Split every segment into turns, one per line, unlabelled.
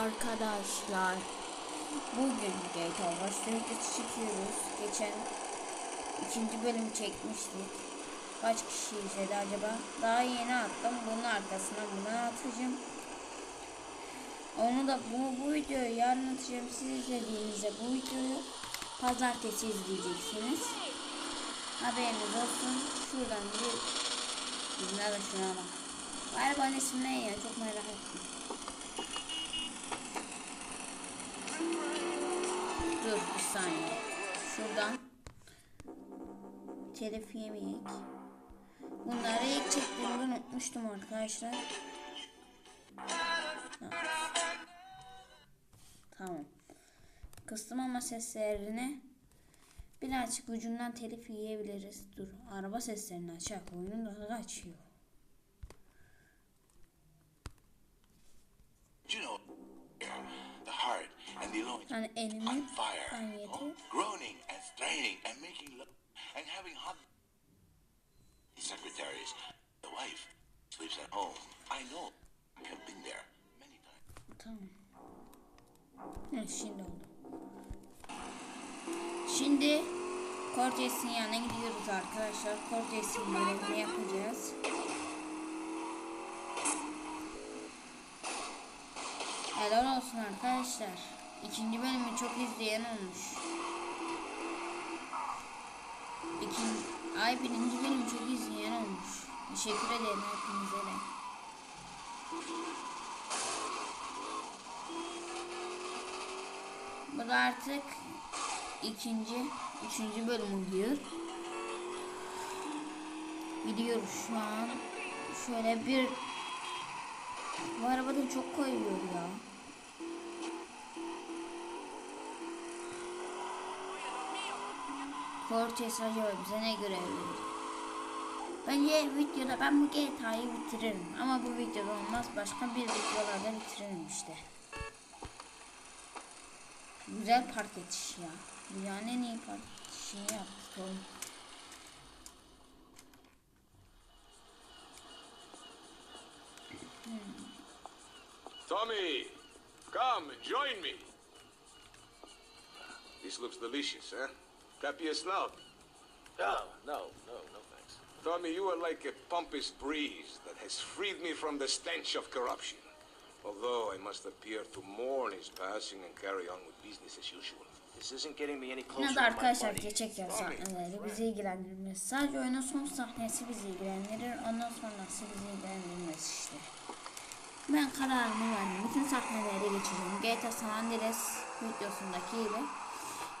Arkadaşlar bugün Vice videosu çekiyoruz. Geçen ikinci bölüm çekmiştik. Kaç kişi izledi acaba? Daha yeni attım. Bunun arkasına bunu atacağım. Onu da bu, bu videoyu yarın atacağım. Siz izlediğinizde bu videoyu pazartesi izleyeceksiniz. Haberiniz olsun. Şuradan bir Bizler de şuna bak. Galiba ismi ne ya? Çok merak ettim. Dur bir saniye. Şuradan telif yemeyek. Bunları ilk çektiğimde unutmuştum arkadaşlar. Tamam. Kıstım ama seslerini birazcık ucundan telif yiyebiliriz. Dur araba seslerini açak. Oyunun daha açıyor.
You know, the heart and the lungs
Yani elimi
on fire,
ben yedi.
oh, groaning and straining and making love and having hot secretaries. The wife sleeps at home. I know. I have been there many times.
Tamam. Hı, şimdi oldu. Şimdi Cortez'in yanına gidiyoruz arkadaşlar. Cortez'in görevini yapacağız. Helal olsun arkadaşlar. İkinci bölümü çok izleyen olmuş. İkinci, ay birinci bölümü çok izleyen olmuş. Teşekkür ederim hepinize de. Bu da artık ikinci, üçüncü bölüm oluyor. Gidiyoruz şu an. Şöyle bir... Bu arabadan çok koyuyor ya. Cortez acaba bize ne görev verir? Bence videoda ben bu GTA'yı bitiririm. Ama bu videoda olmaz. Başka bir videolarda bitiririm işte. Güzel park etişi ya. Dünyanın en iyi park etişini yaptık oğlum.
Tommy, come, join me. This looks delicious, huh? Copy a snout.
No, no, no, no thanks.
Tommy, you are like a pompous breeze that has freed me from the stench of corruption. Although I must appear to mourn his passing and carry on with business as usual.
This isn't getting me any closer
Yine de arkadaşlar
buddy.
geçecek sahneleri bizi ilgilendirmez. Sadece oyunun son sahnesi bizi ilgilendirir. Ondan sonrası bizi ilgilendirmez işte. Ben kararımı verdim. Bütün sahneleri geçeceğim. GTA San Andreas videosundaki gibi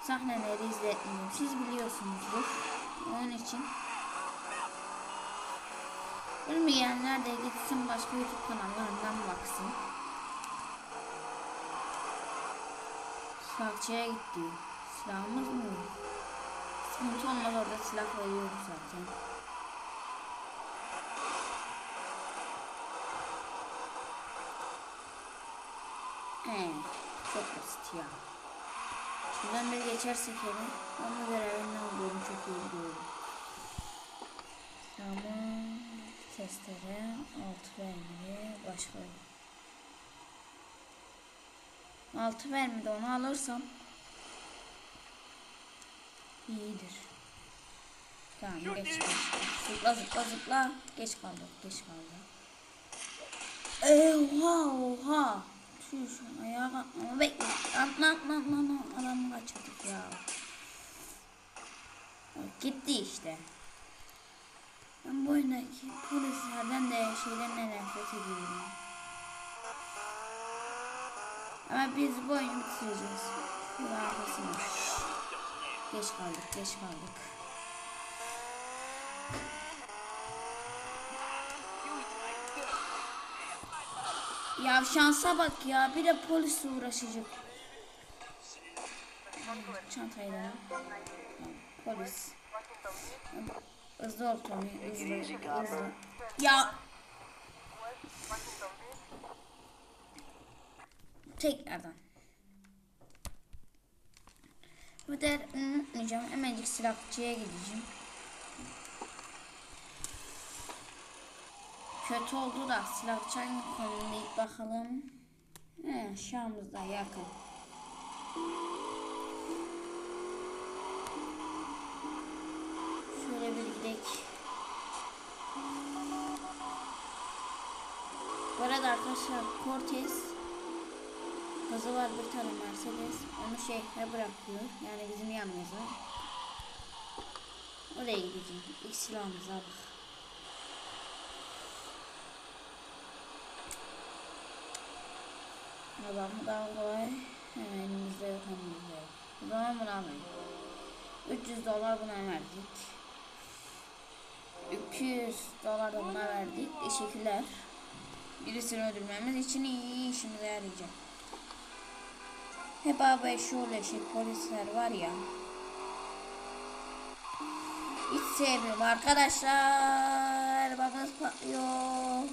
sahneleri izletmeyeceğim. Siz biliyorsunuzdur. Onun için Bilmeyenler de gitsin başka YouTube kanallarından baksın. Silahçıya gitti. Silahımız mı? Sıkıntı olmaz orada silah veriyoruz zaten. He, çok basit ya. Şuradan bir geçersek hele, onun görevinin ne olduğunu çok iyi biliyorum. Tamam, testere, altı vermeli, başka Altı vermedi onu alırsam iyidir. Tamam geç geç. Zıpla zıpla zıpla. Geç kaldı geç kaldı. Ee, oha oha. Şu ayağa kalkmama bekle. Atla atla atla atla. Adamı kaçırdık ya. Bak, Gitti işte. Ben bu oyundaki polislerden de şeylerden nefret ediyorum. Ama biz bu oyunu bitireceğiz. Arkasına. Geç kaldık, geç kaldık. Ya şansa bak ya, bir de polisle uğraşacak. Çantayı da. Polis. Hızlı ol Tommy, hızlı, hızlı. Ya Tekrardan. Bu der unutmayacağım. Hemencik silahçıya gideceğim. Kötü oldu da silahçı hangi konumda ilk bakalım. He, Şam'ımızda yakın. Şöyle bir gidelim. Bu arada arkadaşlar Cortez Kızı var bir tane Mercedes. Onu şehre bırakıyor. Yani bizim yanımıza. Oraya gideceğim. İlk silahımıza bak. Adam daha kolay. Hemen elimizde yok elimizde yok. O zaman bunu alayım. 300 dolar buna verdik. 200 dolar da buna verdik. Teşekkürler. Birisini öldürmemiz için iyi işimize yarayacak. Hep abi şu leşik polisler var ya. Hiç sevmiyorum arkadaşlar. Babamız patlıyor.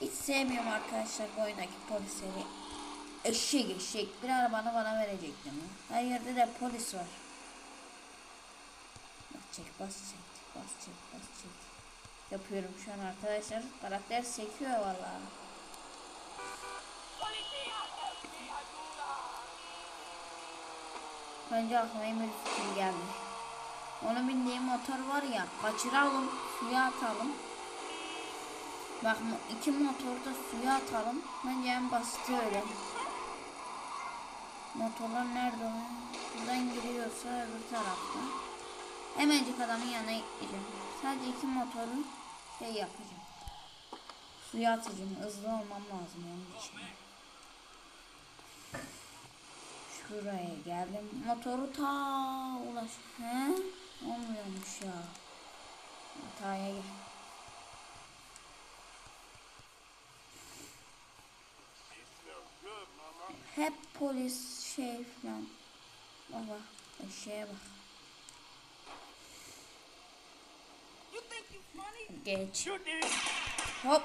Hiç sevmiyorum arkadaşlar bu oyundaki polisleri. Eşek eşek. Bir arabanı bana verecektin. Her yerde de polis var. Bas çek bas çek. Bas çek bas çek. Yapıyorum şu an arkadaşlar. Karakter sekiyor vallahi. Önce aklıma bir fikir geldi. Onu bindiğim motor var ya kaçıralım suya atalım. Bak iki motoru da suya atalım. Bence en basiti öyle. Motorlar nerede o? Buradan giriyorsa öbür tarafta. Hemencik adamın yanına gideceğim. Sadece iki motoru şey yapacağım. Suya atacağım. Hızlı olmam lazım onun için. Şuraya geldim. Motoru ta ulaş. He? Olmuyormuş ya. Hataya gel. Hep polis şey falan. Baba eşeğe bak. Geç. Hop.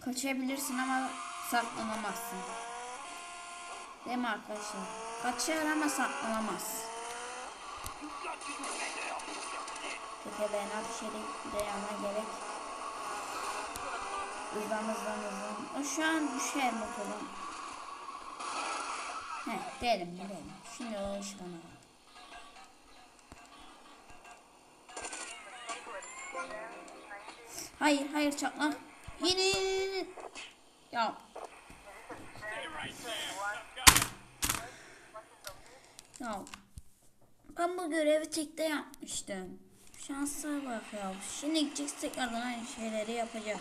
Kaçabilirsin ama saklanamazsın. Değil mi arkadaşlar? Kaçar ama saklanamaz. Tekelerine düşerek dayanma gerek. Hızlan hızlan hızlan. Şu an düşer motorun. Heh dedim dedim. Şimdi o iş bana. Hayır hayır çakma. Yine yine yine. Ya. Ya. Ben bu görevi tekte yapmıştım. Şansa bak ya. Şimdi gideceğiz tekrardan aynı şeyleri yapacağız.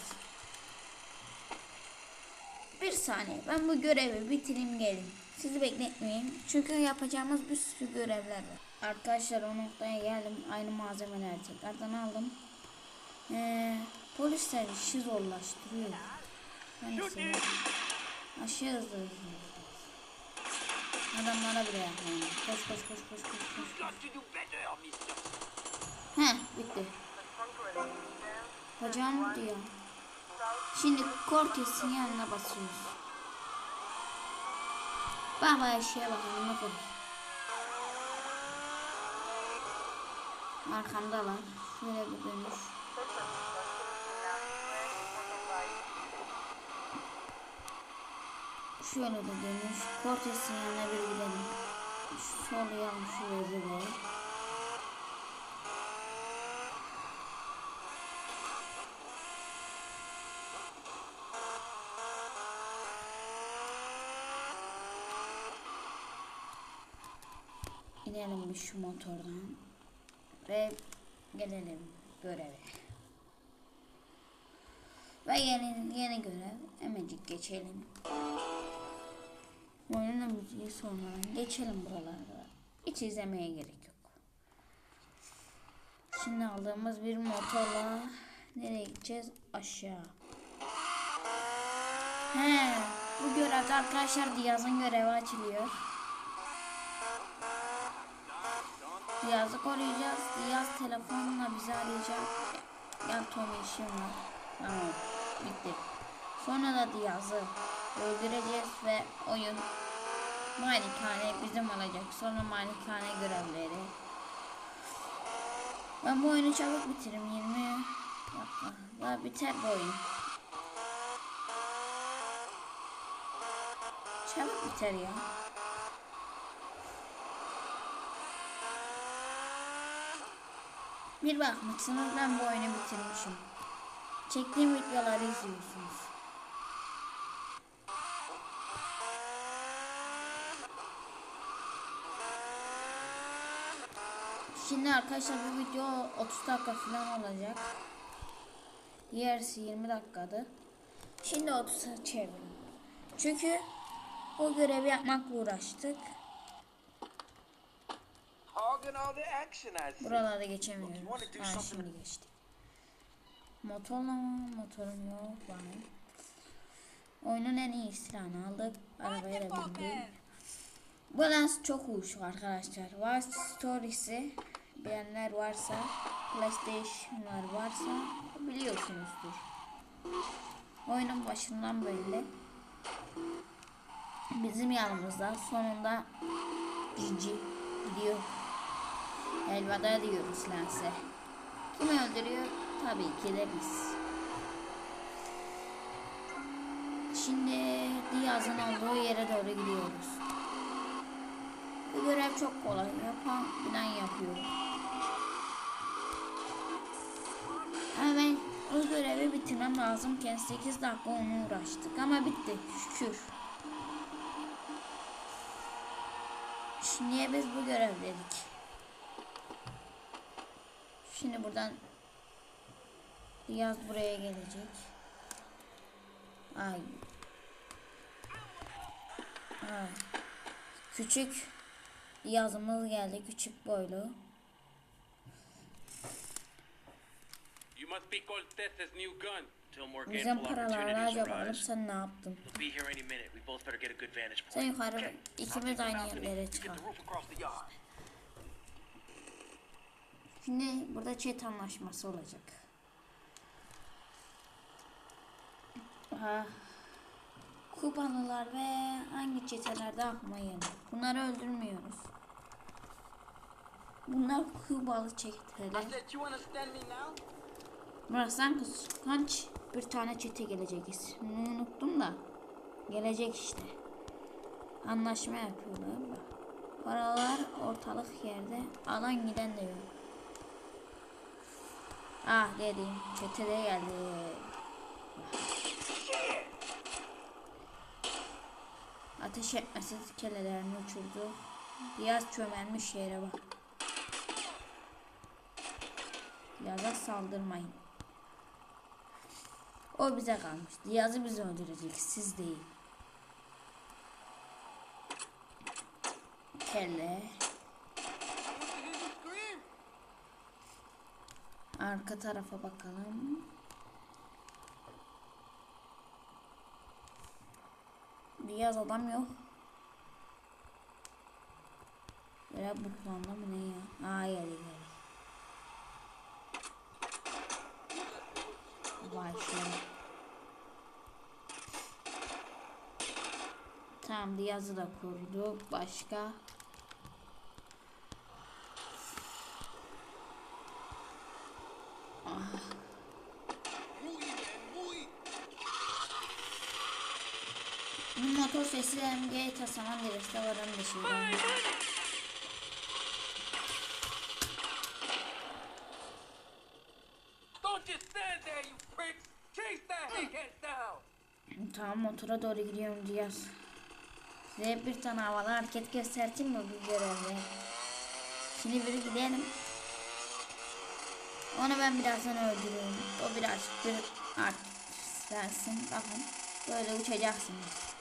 Bir saniye ben bu görevi bitireyim gelin. Sizi bekletmeyeyim. Çünkü yapacağımız bir sürü görevler var. Arkadaşlar o noktaya geldim. Aynı malzemeleri tekrardan aldım. Ee, polisler işi zorlaştırıyor. Seviyorum. Aşırı hızlı hızlı. Adamlara bile yapmayın. Koş koş koş koş koş koş. Heh bitti. Hocam diyor. Şimdi Cortez'in yanına basıyoruz. Baba eşeğe bakalım ne kadar. Arkamdalar. Şöyle bir dönüş. Şöyle de dönüş. Cortez'in yanına bir gidelim. Şu sol yan şuraya bir İnelim bir şu motordan. Ve gelelim göreve. Ve yeni, yeni görev. Hemencik geçelim. Oyunun müziği sormadan geçelim buralarda. Hiç izlemeye gerek yok. Şimdi aldığımız bir motorla nereye gideceğiz? Aşağı. He, bu görevde arkadaşlar Diyaz'ın görevi açılıyor. Diyaz'ı koruyacağız. Diyaz telefonla bizi arayacak. Ya Tommy işim var. Tamam. Bitti. Sonra da Diyaz'ı öldüreceğiz ve oyun malikane bizim olacak. Sonra malikane görevleri. Ben bu oyunu çabuk bitiririm 20 dakika. Daha biter bu oyun. Çabuk biter ya. Bir bakmışsınız ben bu oyunu bitirmişim. Çektiğim videoları izliyorsunuz. Şimdi arkadaşlar bu video 30 dakika falan olacak. Diğerisi 20 dakikadı. Şimdi 30'a çevirin. Çünkü o görevi yapmakla uğraştık. Buralarda geçemiyoruz. Ha, şimdi geçti. Motorla mı? Motorum yok. Var. Oyunun en iyi silahını aldık. Arabaya da bindik. Bu lens çok uyuşuk arkadaşlar. Var Stories'i bilenler varsa PlayStation'lar varsa biliyorsunuzdur. Oyunun başından böyle. Bizim yanımızda sonunda Cici gidiyor. Elveda diyoruz lense. Kim öldürüyor? Tabii ki de biz. Şimdi Diaz'ın olduğu yere doğru gidiyoruz. Bu görev çok kolay. Yapan bilen yapıyor. Ben o görevi bitirmem lazımken 8 dakika onu uğraştık ama bitti şükür. Şimdiye biz bu görev dedik. Şimdi buradan Yaz buraya gelecek. Ay. Ay. Küçük yazımız geldi. Küçük boylu.
Must be Cortez's new gun.
Till more opportunities
acaba alıp sen ne yaptın?
We'll be here any minute. We both better get a good vantage
Sen
point.
yukarı ikimiz aynı yerlere çıkalım.
Get the roof across the yard.
Şimdi burada chat anlaşması olacak. Aha. Kubalılar ve hangi çetelerde geldi. Bunları öldürmüyoruz. Bunlar Kubalı çeteler. Burasından kıskanç bir tane çete gelecek. İsmini unuttum da. Gelecek işte. Anlaşma yapıyorlar. Bak. Paralar ortalık yerde. Alan giden de yok. Ah dedim. Çete de geldi. Ateş etmesi kelelerini uçurdu. Biraz çömelmiş yere bak. Yaza saldırmayın. O bize kalmış. Diyaz'ı bizi öldürecek. Siz değil. Kelle. Arka tarafa bakalım. Diyaz adam yok. Böyle bu planda mı ne ya? Aa geldi şöyle. Tamam Diyaz'ı da kurduk. Başka? Ah. Motor sesi MG tasaman dereste varan bir şey.
Don't
Motora doğru gidiyorum Diyaz. Size bir tane havalı hareket göstereyim mi bu görevde? Şimdi bir gidelim. Onu ben birazdan öldürürüm. O birazcık bir art versin. Bakın böyle uçacaksınız.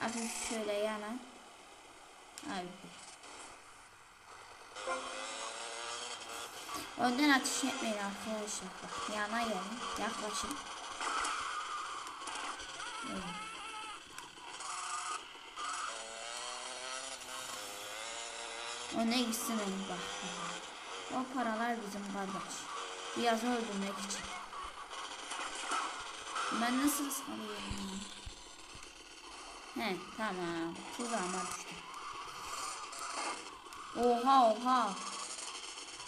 Hafif şöyle yana. Abi. Önden ateş etmeyin arkadaşlar. Yana gelin. Yaklaşın. Evet. O ne gitsin onu bak. O paralar bizim kardeş. Biraz öldürmek için. Ben nasıl sanıyorum? He tamam. Tuzağıma düştüm. Oha oha.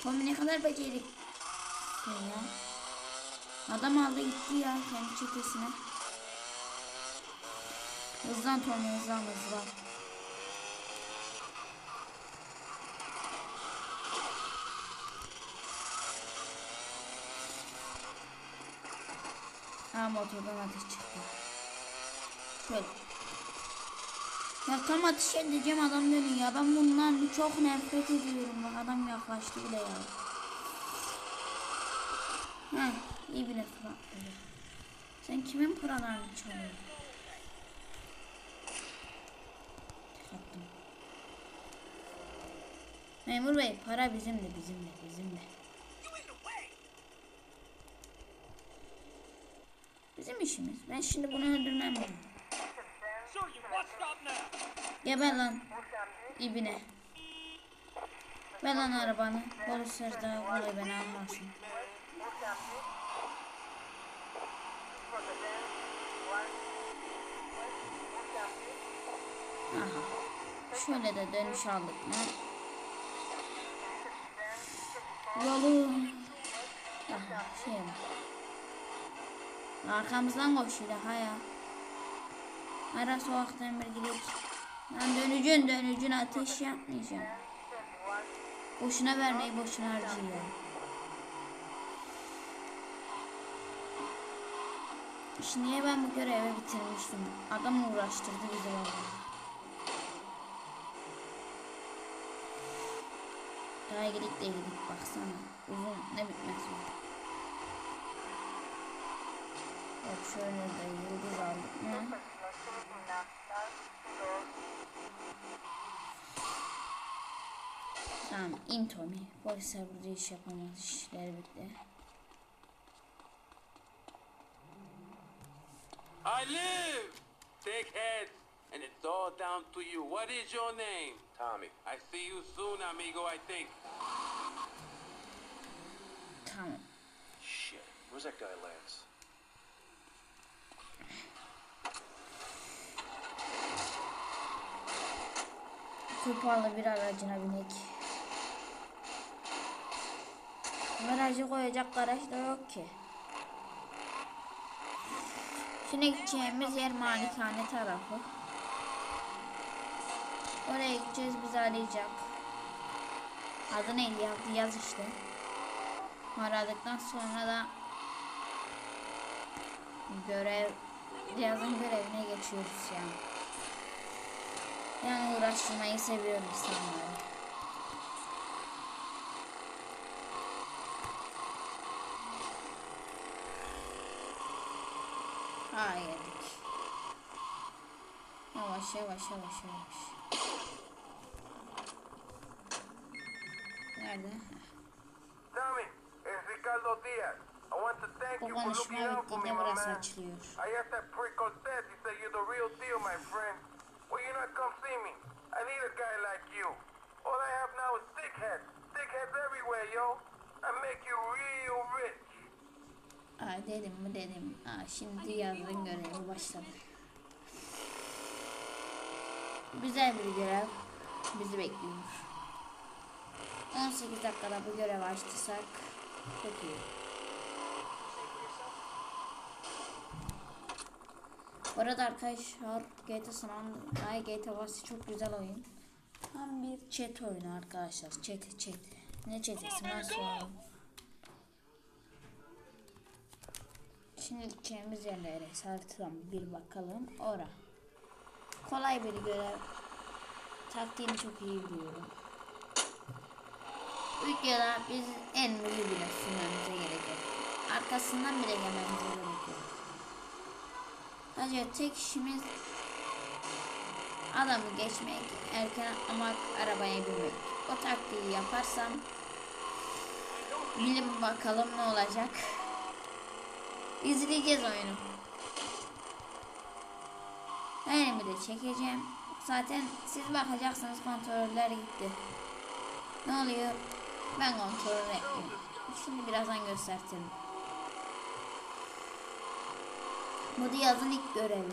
Tommy ne kadar becerikli ya. Adam aldı gitti ya kendi çetesine. Hızlan Tommy hızlan hızlan. Ha motordan ateş çıktı. Şöyle. Ya tam ateş edeceğim adam dönüyor ya. Ben bundan çok nefret ediyorum. Bak adam yaklaştı bile ya. Heh, iyi bile fırlattı. Sen kimin paralarını çalıyorsun? Memur bey para bizim de bizim bizim işimiz. Ben şimdi bunu öldürmem lazım. Geber lan. İbine. Ver lan arabanı. Polisler daha kolay beni almasın. Aha. Şöyle de dönüş aldık mı? Yolu. Aha şey var. Arkamızdan koşuyor daha ya. Ara sokaktan bir gidelim. Lan dönücün dönücün ateş yapmayacağım. Boşuna vermeyi boşuna harcıyor. Şimdi niye ben bu görevi bitirmiştim? Adam uğraştırdı bizi valla. Daha gidip de gidip baksana. Uzun ne bitmez bu. Bak şöyle de yıldız aldık mı? Tamam in Tommy. Polisler burada iş yapamaz. İşleri bitti.
I live! Dickhead! And it's all down to you. What is your name?
Tommy.
I see you soon, amigo, I think.
Tamam.
Shit. Where's that guy, Lance?
Kupalı bir aracına binek. Garajı koyacak garaj da yok ki. Şimdi gideceğimiz yer malikane tarafı. Oraya gideceğiz bizi arayacak. Adı neydi yazdı yaz işte. Aradıktan sonra da görev yazın görevine geçiyoruz yani. Yani uğraştırmayı seviyorum insanları. Ha geldik. Yavaş yavaş yavaş yavaş. Nerede?
Tommy, it's Ricardo Diaz. I want to thank you for looking out for me, my man. I asked that prick Cortez. He said you're the real deal, my friend. Will you not come see me? I need a guy like you. All I have now is dickheads. Dickheads everywhere, yo. I make you real rich.
Aa, dedim mi dedim. Aa, şimdi yazın görevi başladı. Güzel bir görev bizi bekliyor. 18 dakikada bu görevi açtıysak çok iyi. Bu arada arkadaşlar GTA San Andreas GTA Vice çok güzel oyun. Tam bir chat oyunu arkadaşlar. Chat chat. Ne chat'isi ben sorayım. Şimdi gideceğimiz yerlere haritadan bir bakalım. Ora. Kolay bir görev. Taktiğini çok iyi biliyorum. Videoda biz en mühü bile sürmemize gerekiyor. Arkasından bile gelmemize gerekiyor. Sadece tek işimiz adamı geçmek, erken atlamak, arabaya binmek. O taktiği yaparsam bilin bakalım ne olacak. İzleyeceğiz oyunu. Elimi de çekeceğim. Zaten siz bakacaksınız kontroller gitti. Ne oluyor? Ben kontrol etmiyorum. Şimdi birazdan göstereceğim. Bu da yazın ilk görevi.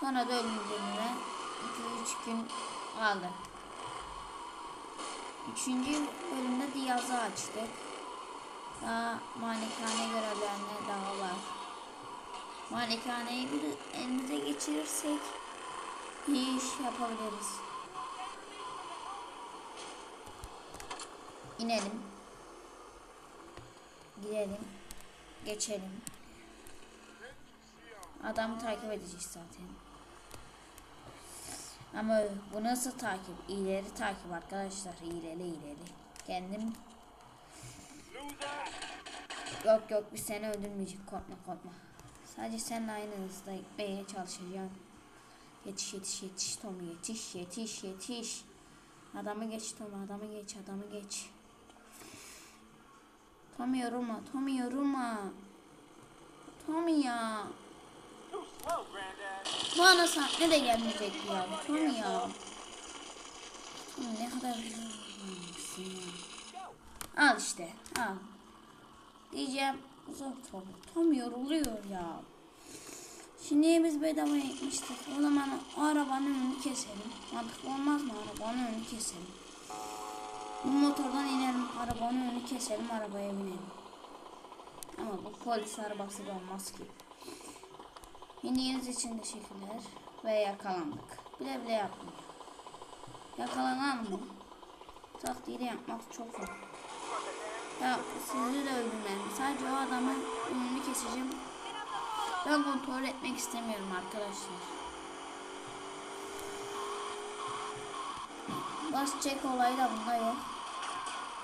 Sonra da öldürdüğüne 2-3 gün kaldı. Üçüncü bölümde Diyaz'ı açtık. Daha malikane görevlerine daha var. Malikaneyi bir elimize geçirirsek iyi iş yapabiliriz. İnelim. Gidelim. Geçelim. Adamı takip edeceğiz zaten. Ama bu nasıl takip? İleri takip arkadaşlar. İleri ileri. Kendim Yok yok biz seni öldürmeyecek korkma korkma. Sadece seninle aynı hızda gitmeye çalışacağım. Yetiş yetiş yetiş Tommy yetiş yetiş yetiş. Adamı geç Tommy adamı geç adamı geç. Tommy yorulma Tommy yorulma. Tommy ya. Bu ana sahne de gelmeyecek ya. Tommy ya. Ne kadar. Al işte al. Diyeceğim zor Tommy. Tommy yoruluyor ya. Şimdi biz bedava gitmiştik. O zaman arabanın önünü keselim. Mantıklı olmaz mı arabanın önünü keselim. Bu motordan inelim. Arabanın önünü keselim. Arabaya binelim. Ama bu polis arabası da olmaz ki. Yeniğiniz için teşekkürler. Ve yakalandık. Bile bile yapmıyor. Yakalanan mı? Takdiri yapmak çok zor. Ya sizi de öldürmem. Sadece o adamın önünü keseceğim. Ben kontrol etmek istemiyorum arkadaşlar. Bas çek olayı da bunda yok.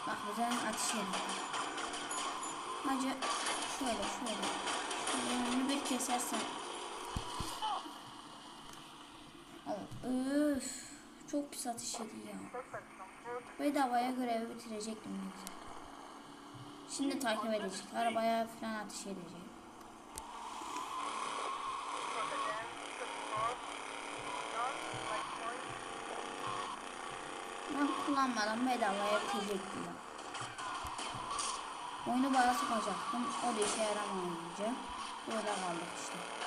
Bak bize ateş ediyor. Hacı şöyle şöyle. Şöyle önünü bir kesersen. Öf. Çok pis ateş ediyor. Bedavaya görevi bitirecektim ne. Şimdi takip edecek. Arabaya falan ateş edecek. Ben kullanmadan bedavaya bitirecekti ya. Oyunu bana sokacaktım. O da işe yaramayınca. Böyle kaldık işte.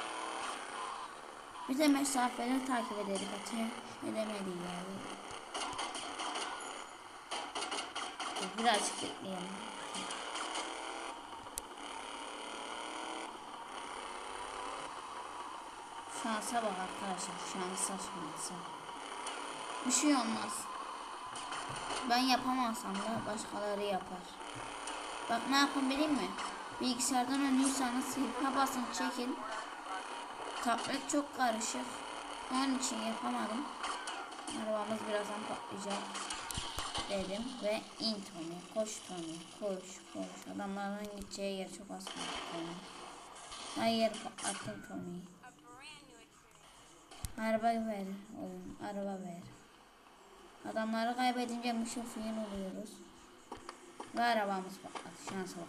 Bir de mesafeli takip edelim. Atayım. Edemedi ya. Dur, Birazcık bekleyelim. Şansa bak arkadaşlar. Şansa şansa. Bir şey olmaz. Ben yapamazsam da başkaları yapar. Bak ne yapın bileyim mi? Bilgisayardan oynuyorsanız silpa basın çekin. Tablet çok karışık. Onun için yapamadım. Arabamız birazdan patlayacak. Dedim ve in Tony. Koş Tony. Koş koş. Adamların gideceği yer çok az Tony. Hayır patlattın Tony. Araba ver oğlum. Araba ver. Adamları kaybedince müşafir oluyoruz. Ve arabamız patladı. Şansa bak.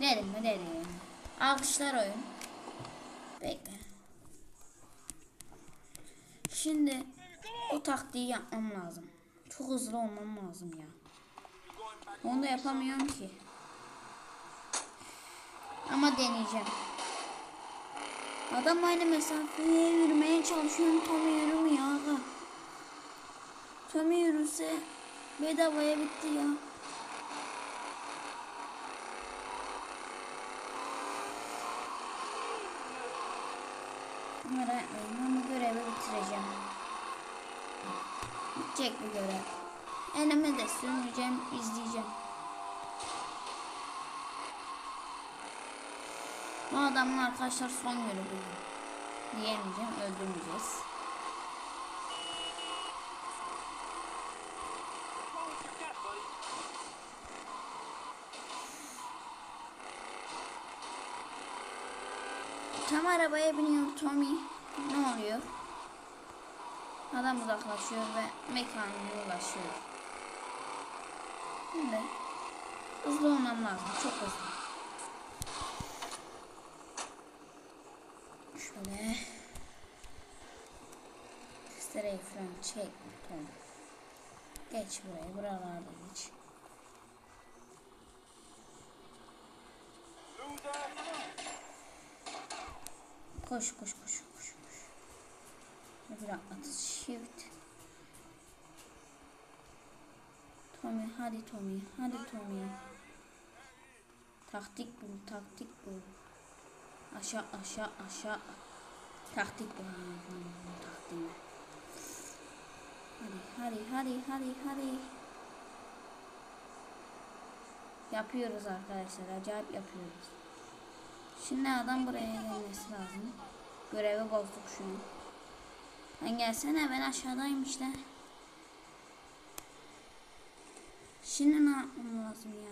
Dedim mi dedim. Alkışlar oyun. Bekle. Şimdi o taktiği yapmam lazım. Çok hızlı olmam lazım ya. Onu da yapamıyorum ki. Ama deneyeceğim. Adam aynı mesafeye yürümeye çalışıyorum. Tam yürümüyor aga. Tam yürüse bedavaya bitti ya. Merak etmeyin ben bu görevi bitireceğim. Bitecek bu görev. Elime de sürmeyeceğim, izleyeceğim. Bu adamın arkadaşlar son bugün. Diyemeyeceğim, öldürmeyeceğiz. Tam arabaya biniyor Tommy. Ne oluyor? Adam uzaklaşıyor ve mekanına ulaşıyor. Şimdi hızlı olmam lazım. Çok hızlı. Şöyle testereyi falan çek. Tamam. Geç buraya. Buralarda geç. Koş koş koş. Bir atlatış. Shift. Tommy hadi Tommy. Hadi Tommy. Taktik bul. Taktik bul. Aşağı aşağı aşağı. Taktik bul. Hmm, Taktiği. Hadi hadi hadi hadi hadi. Yapıyoruz arkadaşlar. Acayip yapıyoruz. Şimdi adam buraya gelmesi lazım. Görevi bozduk şu an. Lan gelsene ben aşağıdayım işte. Şimdi ne yapmam lazım ya?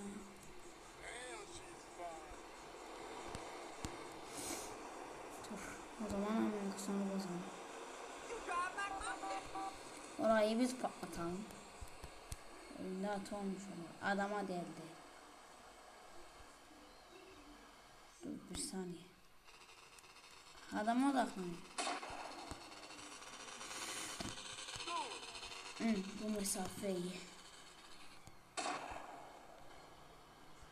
Dur. O zaman Amerika'sını bozalım. Orayı biz patlatalım. İllat olmuş olur. Adama deldi. Dur bir saniye. Adama odaklanın. Hı, bu mesafeyi.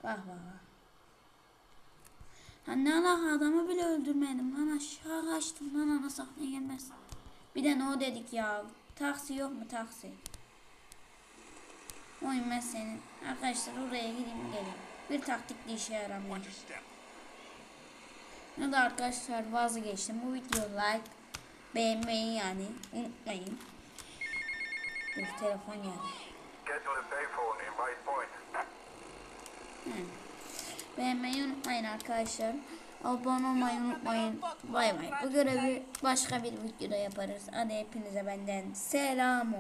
Bak bak bak. Ha ne alaka adamı bile öldürmedim lan aşağı kaçtım lan ana sahneye gelmez. Bir de no dedik ya. Taksi yok mu taksi? Oyun ben senin. Arkadaşlar oraya gideyim geleyim. Bir taktikli işe yaramıyor. Ya da arkadaşlar vazgeçtim. Bu video like beğenmeyi yani unutmayın. Bir telefon geldi.
Point.
Beğenmeyi unutmayın arkadaşlar. Abone olmayı unutmayın. Bay bay. Bu görevi başka bir videoda yaparız. Hadi hepinize benden selam.